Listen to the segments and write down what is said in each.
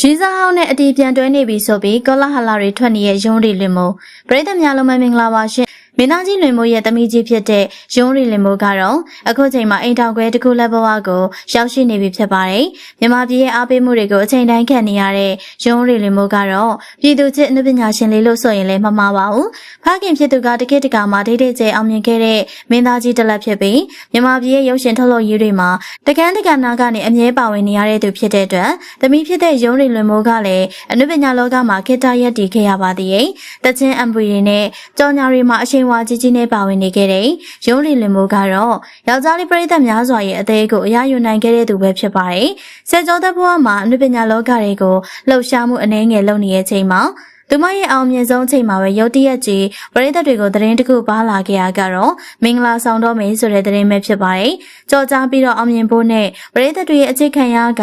ရီးစားဟောင်းနဲ့အတီးပြန်တွဲနေပြီဆိုပြီးကောလာဟလာတွေထွက်နေတဲ့ရုံးရီလင်မိုပရိသတ်များလုံးမင်္ဂလာပါရှင် မင်းသားကြီးလွင်မိုးရဲ့တမီးကြီးဖြစ်တဲ့ရုံးရီလင်မိုကတော့အခုချိန်မှာအိမ်တောင်ခွဲတစ်ခုလက်ဘဝကိုရောက်ရှိနေပြီဖြစ်ပါတယ်မြန်မာပြည်ရဲ့အားပေးမှုတွေကိုအချိန်တိုင်းခံနေရတဲ့ရုံးရီလင်မိုကတော့ပြည်သူ့ချစ်အနုပညာရှင်လေးလို့ဆိုရင်လည်းမမှားပါဘူးဖခင်ဖြစ်သူကတကိတကာမှာဒိတ်ဒိတ်ကျဲအောင်မြင်ခဲ့တဲ့မင်းသားကြီးတစ်လက်ဖြစ်ပြီးမြန်မာပြည်ရဲ့ရုပ်ရှင်ထုတ်လုပ်ရေးတွေမှာတကန်းတကနာကနေအမြဲပါဝင်နေရတဲ့သူဖြစ်တဲ့အတွက်တမီးဖြစ်တဲ့ရုံးရီလွင်မိုးကလည်းအနုပညာလောကမှာခေတ္တရက်တည်ခဲ့ရပါသေးတယ်။တချင်းအမ်ပရီနဲ့ကြောင်ညာတွေမှာအရှိန်ဝါကြီးကြီးနဲ့ပါဝင်နေခဲ့တဲ့ရုံးရီလွင်မိုးကတော့ယောက်ျားလေးပရိသတ်များစွာရဲ့အသေးကိုအရယူနိုင်ခဲ့တဲ့သူပဲဖြစ်ပါတယ်။ဆယ်ကျော်သက်ဘဝမှာအနုပညာလောကတွေကိုလှုပ်ရှားမှုအနှဲငယ်လုပ်နေတဲ့အချိန်မှာ သူမရဲ့အောင်မြင်ဆုံးအချိန်မှာပဲရုတ်တရက်ကြီးပရိသတ်တွေကိုသတင်းတစ်ခုပါလာခဲ့ရကတော့မင်္ဂလာဆောင်တော့မယ်ဆိုတဲ့သတင်းပဲဖြစ်ပါတယ်။ကြော်ကြားပြီးတော့အောင်မြင်ဖို့နဲ့ပရိသတ်တွေရဲ့အခြေခံရက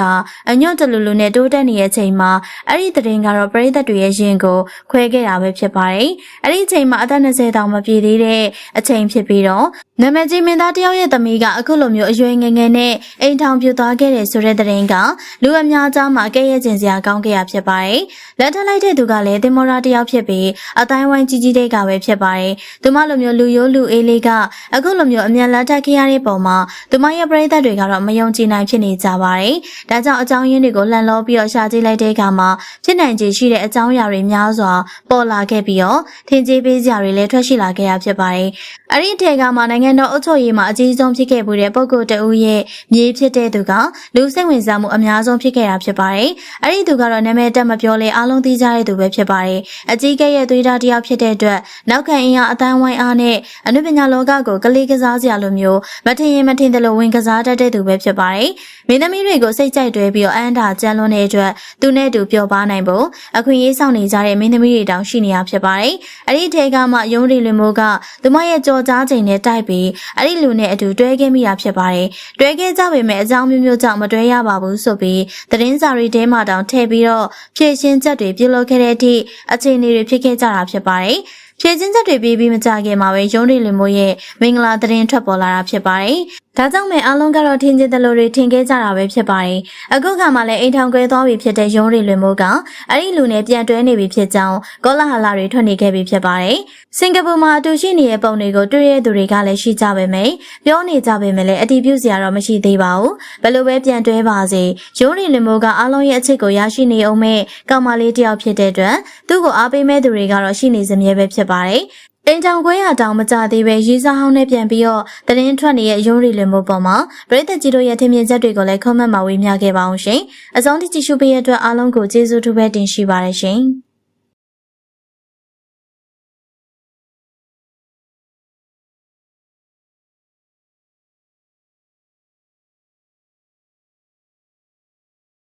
အညွတ်တလူလူနဲ့တိုးတက်နေတဲ့အချိန်မှာအဲ့ဒီသတင်းကတော့ပရိသတ်တွေရဲ့ရင်ကိုခွဲခဲ့တာပဲဖြစ်ပါတယ်။အဲ့ဒီအချိန်မှာအသက်20တောင်မပြည့်သေးတဲ့အချိန်ဖြစ်ပြီးတော့နာမည်ကြီးမင်းသားတယောက်ရဲ့သမီးကအခုလိုမျိုးအရွယ်ငယ်ငယ်နဲ့အိမ်ထောင်ပြသွားခဲ့တယ်ဆိုတဲ့သတင်းကလူအများကြားမှာကဲ့ရဲ့ကျင်စရာကောင်းခဲ့ရဖြစ်ပါတယ်။လက်ထပ်လိုက်တဲ့သူကလည်းတင်မောရာတယောက်ဖြစ်ပြီးအတိုင်းဝိုင်းကြီးကြီးတဲ့ကပဲဖြစ်ပါတယ်။သူမလိုမျိုးလူရိုးလူအေးလေးကအခုလိုမျိုးအမြန်လက်ထပ်ခဲ့ရတဲ့ပုံမှာသူမရဲ့ပရိသတ်တွေကတော့မယုံကြည်နိုင်ဖြစ်နေကြပါတယ်။ဒါကြောင့်အကြောင်းရင်းတွေကိုလှန်လောပြီးတော့ရှာကြည့်လိုက်တဲ့အခါမှာဖြစ်နိုင်ခြေရှိတဲ့အကြောင်းအရာတွေများစွာပေါ်လာခဲ့ပြီးတော့ထင်ကြီးပေးစရာတွေလည်းထွက်ရှိလာခဲ့ရဖြစ်ပါတယ်။အဲ့ဒီထဲကမှနိုင်ငံတော်အုပ်ချုပ်ရေးမှာအကြီးဆုံးဖြစ်ခဲ့မှုတဲ့ပုဂ္ဂိုလ်တဦးရဲ့မြေးဖြစ်တဲ့သူကလူစိတ်ဝင်စားမှုအများဆုံးဖြစ်ခဲ့တာဖြစ်ပါတယ်။အဲ့ဒီသူကတော့နာမည်တက်မပြောလဲအားလုံးသိကြတဲ့သူပဲဖြစ်ပါတယ်။အကြီးကဲရဲ့သွေးသားတစ်ယောက်ဖြစ်တဲ့အတွက်နောက်ခံအင်အားအတိုင်းဝိုင်းအားနဲ့အနုပညာလောကကိုကလေးကစားစရာလိုမျိုးမထင်ရင်မထင်သလိုဝင်ကစားတတ်တဲ့သူပဲဖြစ်ပါတယ်။မင်းသမီးတွေကိုစိတ်ကြိုက်တွဲပြီးတော့အန်တာကြမ်းလွန်တဲ့အတွက်သူနဲ့တူပျော်ပါနိုင်ဖို့အခွင့်အရေးဆောင်နေကြတဲ့မင်းသမီးတွေတောင်ရှိနေရဖြစ်ပါတယ်။အဲ့ဒီထဲကမှယုံရီလွင်မိုးကသူမရဲ့ကြော်ကြားချိန်နဲ့တိုက်ပြီးအဲ့ဒီလူနဲ့အတူတွဲခဲ့မိတာဖြစ်ပါတယ်။တွဲခဲ့ကြပေမဲ့အကြောင်းမျိုးမျိုးကြောင့်မတွဲရပါဘူးဆိုပြီးသတင်းစာတွေထဲမှာတောင်ထည့်ပြီးတော့ဖြည့်ရှင်းချက်တွေပြုလုပ်ခဲ့တဲ့အထိအခြေအနေတွေဖြစ်ခဲ့ကြတာဖြစ်ပါတယ်။ဖြည့်ချင်းချက်တွေပြီးပြီးမကြခင်မှာပဲရုံးရီလင်မိုးရဲ့မင်္ဂလာသတင်းထွက်ပေါ်လာတာဖြစ်ပါတယ်။ဒါကြောင့်မဲ့အားလုံးကတော့ထင်ကျင်တယ်လို့တွေထင်ခဲ့ကြတာပဲဖြစ်ပါတယ်။အခုခါမှလည်းအိမ်ထောင်ကွဲသွားပြီဖြစ်တဲ့ရုံးရီလင်မိုးကအဲ့ဒီလူနဲ့ပြန်တွဲနေပြီဖြစ်ကြောင်းကောလာဟလာတွေထွက်နေခဲ့ပြီဖြစ်ပါတယ်။စင်ကာပူမှာအတူရှိနေတဲ့ပုံတွေကိုတွေ့ရသူတွေကလည်းရှိကြပေမယ့်ပြောနေကြပေမဲ့လည်းအတီးပြုစရာတော့မရှိသေးပါဘူး။ဘယ်လိုပဲပြန်တွဲပါစေရုံးရီလင်မိုးကအားလုံးရဲ့အချစ်ကိုရရှိနေအောင်မဲ့ကောင်မလေးတယောက်ဖြစ်တဲ့အတွက်သူ့ကိုအားပေးမဲ့သူတွေကတော့ရှိနေစမြဲပဲဖြစ်ပါတယ်။ အိမ်တောင်ခွဲရတောင်မကြသေးပဲရေးစားဟောင်းနဲ့ပြန်ပြီးတော့သတင်းထွက်နေတဲ့ရုံးရီလင်မို့ပေါ်မှာပရိသတ်ကြီးတို့ရဲ့ထင်မြင်ချက်တွေကိုလည်းခွန်မှတ်မှာဝေမျှခဲ့ပါအောင်ရှင်။အဆုံးထိကြည့်ရှုပေးရတဲ့အတွက်အားလုံးကိုကျေးဇူးထူးပဲတင်ရှိပါတယ်ရှင်။